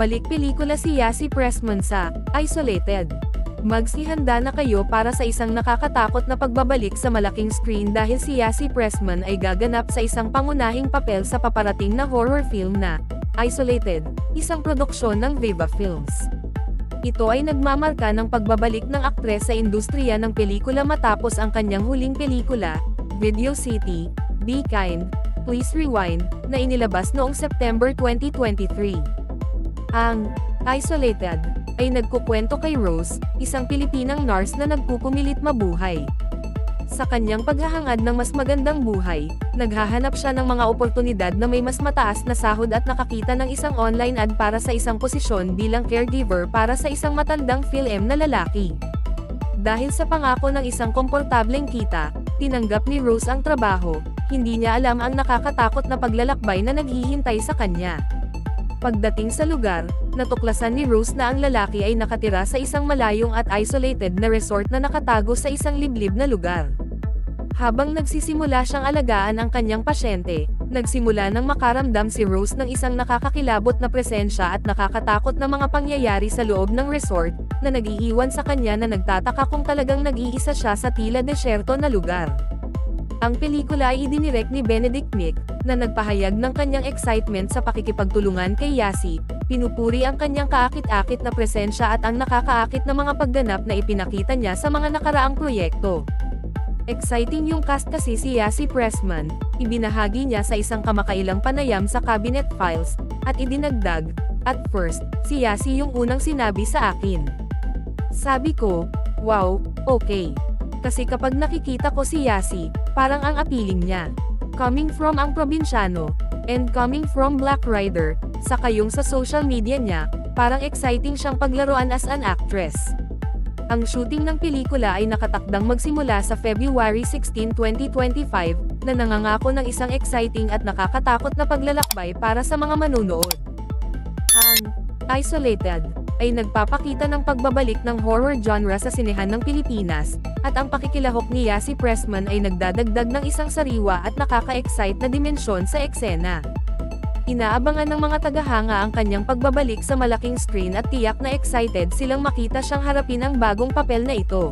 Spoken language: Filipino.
Balik pelikula si Yasi Pressman sa Isolated. Magsihanda na kayo para sa isang nakakatakot na pagbabalik sa malaking screen dahil si Yasi Pressman ay gaganap sa isang pangunahing papel sa paparating na horror film na Isolated, isang produksyon ng Viva Films. Ito ay nagmamarka ng pagbabalik ng aktres sa industriya ng pelikula matapos ang kanyang huling pelikula, Video City, Be Kind, Please Rewind, na inilabas noong September 2023. Ang Isolated ay nagkukwento kay Rose, isang Pilipinang nurse na nagpupumilit mabuhay. Sa kanyang paghahangad ng mas magandang buhay, naghahanap siya ng mga oportunidad na may mas mataas na sahod at nakakita ng isang online ad para sa isang posisyon bilang caregiver para sa isang matandang PhilM na lalaki. Dahil sa pangako ng isang komportableng kita, tinanggap ni Rose ang trabaho, hindi niya alam ang nakakatakot na paglalakbay na naghihintay sa kanya. Pagdating sa lugar, natuklasan ni Rose na ang lalaki ay nakatira sa isang malayong at isolated na resort na nakatago sa isang liblib na lugar. Habang nagsisimula siyang alagaan ang kanyang pasyente, nagsimula ng makaramdam si Rose ng isang nakakakilabot na presensya at nakakatakot na mga pangyayari sa loob ng resort, na nag-iiwan sa kanya na nagtataka kung talagang nag-iisa siya sa tila desyerto na lugar. Ang pelikula ay idinirect ni Benedict Nick, na nagpahayag ng kanyang excitement sa pakikipagtulungan kay Yasi, pinupuri ang kanyang kaakit-akit na presensya at ang nakakaakit na mga pagganap na ipinakita niya sa mga nakaraang proyekto. Exciting yung cast kasi si Yasi Pressman, ibinahagi niya sa isang kamakailang panayam sa Cabinet Files, at idinagdag, at first, si Yasi yung unang sinabi sa akin. Sabi ko, wow, okay. Kasi kapag nakikita ko si Yasi, parang ang appealing niya. Coming from ang probinsyano, and coming from Black Rider, saka yung sa social media niya, parang exciting siyang paglaruan as an actress. Ang shooting ng pelikula ay nakatakdang magsimula sa February 16, 2025, na nangangako ng isang exciting at nakakatakot na paglalakbay para sa mga manunood. Ang Isolated ay nagpapakita ng pagbabalik ng horror genre sa sinehan ng Pilipinas, at ang pakikilahok ni Yasi Pressman ay nagdadagdag ng isang sariwa at nakaka-excite na dimensyon sa eksena. Inaabangan ng mga tagahanga ang kanyang pagbabalik sa malaking screen at tiyak na excited silang makita siyang harapin ang bagong papel na ito.